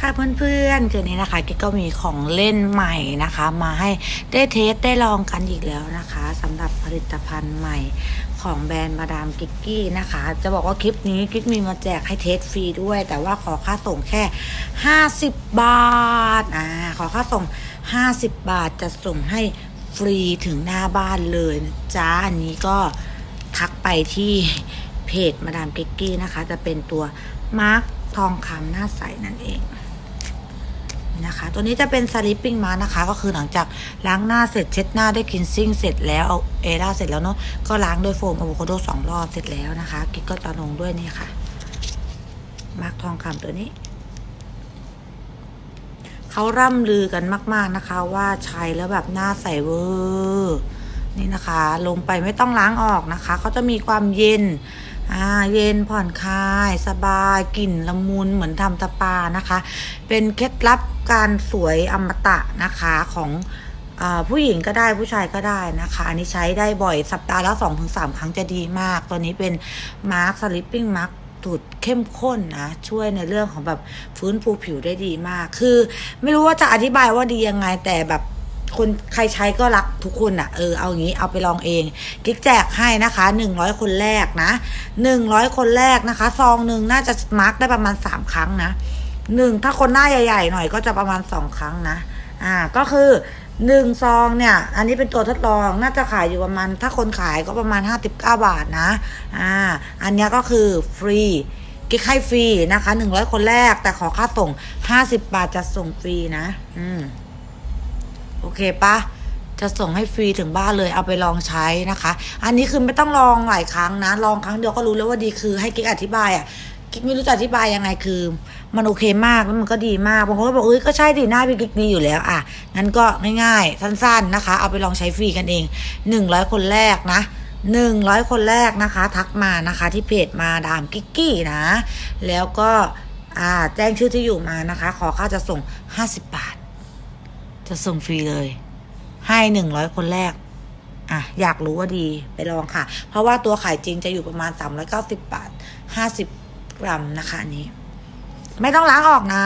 ค่ะเพื่อนๆคืนนี้นะคะกิ๊กก็มีของเล่นใหม่นะคะ มาให้ได้เทสได้ลองกันอีกแล้วนะคะสำหรับผลิตภัณฑ์ใหม่ของแบรนด์มาดามกิกกี้นะคะ จะบอกว่าคลิปนี้กิ๊กมีมาแจกให้เทสฟรีด้วย แต่ว่าขอค่าส่งแค่ 50 บาทอ่าขอค่าส่ง 50 บาทจะส่งให้ฟรีถึงหน้าบ้านเลยนะจ๊ะอันนี้ก็ทักไปที่เพจมาดามกิกกี้นะคะ จะเป็นตัวมาร์กทองคำหน้าใสนั่นเอง นะคะ ตัวนี้จะเป็นสลิปปิ้งมานะคะ ก็คือหลังจากล้างหน้าเสร็จเช็ดหน้าได้กินซิ่งเสร็จแล้วเอาเอร่าเสร็จแล้วเนาะก็ล้างด้วยโฟมอะโวคาโดสองรอบเสร็จแล้วนะคะกิ๊กก็จะลงด้วยนี่ค่ะมาร์กทองคำตัวนี้เขาร่ำลือกันมาก ๆนะคะ ว่าใช้แล้วแบบหน้าใสเวอร์นี่นะคะ ลงไปไม่ต้องล้างออกนะคะเขาจะมีความเย็น อ่าเย็นผ่อนคลาย สบายกลิ่นละมุนเหมือนทำตะปานะคะ เป็นเคล็ดลับการสวยอมตะนะคะของอผู้หญิงก็ได้ผู้ชายก็ได้นะคะอันนี้ใช้ได้บ่อยสัปดาห์ละสองถึงสามครั้งจะดีมาก ตัวนี้เป็นมาร์คสลิปปิ้งมาร์คสูตรเข้มข้นนะ ช่วยในเรื่องของแบบฟื้นฟูผิวได้ดีมาก คือ ไม่รู้ว่าจะอธิบายว่าดียังไงแต่แบบ คนใครใช้ก็รักทุกคนอะ่ะเออเอาอย่างนี้เอาไปลองเองกิ๊กแจกให้นะคะหนึ่งร้อยคนแรกนะหนึ่งร้อยคนแรกนะคะ ซองหนึ่งน่าจะมาร์กได้ประมาณสามครั้งนะหนึ่งถ้าคนหน้าใหญ่ๆหน่อยก็จะประมาณสองครั้งนะอ่าก็คือหนึ่งซองเนี่ย อันนี้เป็นตัวทดลอง น่าจะขายอยู่ประมาณ ถ้าคนขายก็ประมาณห้าสิบเก้าบาทนะ อ่า อันนี้ก็คือฟรี กิ๊กให้ฟรีนะคะหนึ่งร้อยคนแรก แต่ขอค่าส่งห้าสิบบาทจะส่งฟรีนะ อืม โอเคปะจะส่งให้ฟรีถึงบ้านเลยเอาไปลองใช้นะคะ อันนี้คือไม่ต้องลองหลายครั้งนะ ลองครั้งเดียวก็รู้แล้วว่าดีคือให้กิ๊กอธิบายอะกิ๊กไม่รู้จะอธิบายยังไงคือ มันโอเคมากแล้วมันก็ดีมากบางคนก็บอกเอ้ยก็ใช่ดิหน้าพี่กิ๊กดีอยู่แล้วอะงั้นก็ง่ายๆ สั้นๆนะคะ เอาไปลองใช้ฟรีกันเองหนึ่งร้อยคนแรกนะหนึ่งร้อยคนแรกนะคะ ทักมานะคะ ที่เพจมาดามกิ๊กกี้นะ แล้วก็อ่าแจ้งชื่อที่อยู่มานะคะ ขอค่าจะส่งห้าสิบบาท จะส่งฟรีเลย ให้หนึ่งร้อยคนแรก อะ อยากรู้ว่าดีไปลองค่ะ เพราะว่าตัวขายจริงจะอยู่ประมาณสามร้อยเก้าสิบบาทห้าสิบกรัมนะคะอันนี้ ไม่ต้องล้างออกนะ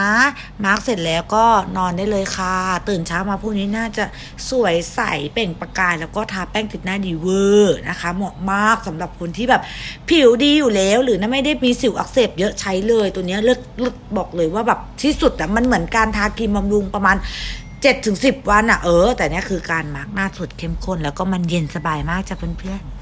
มาร์กเสร็จแล้วก็นอนได้เลยค่ะ ตื่นเช้ามาพรุ่งนี้น่าจะสวยใสเปล่งประกาย แล้วก็ทาแป้งติดหน้าดีเวอร์นะคะ เหมาะมากสำหรับคนที่แบบผิวดีอยู่แล้ว หรือไม่ได้มีสิวอักเสบเยอะใช้เลยตัวนี้เลิศเลิศบอกเลยว่าแบบที่สุดอะมันเหมือนการทาครีมบำรุงประมาณ เจ็ดถึงสิบวันอะเออ แต่เนี้ยคือการมาร์กหน้าสดเข้มข้น แล้วก็มันเย็นสบายมากจ้ะเพื่อนๆ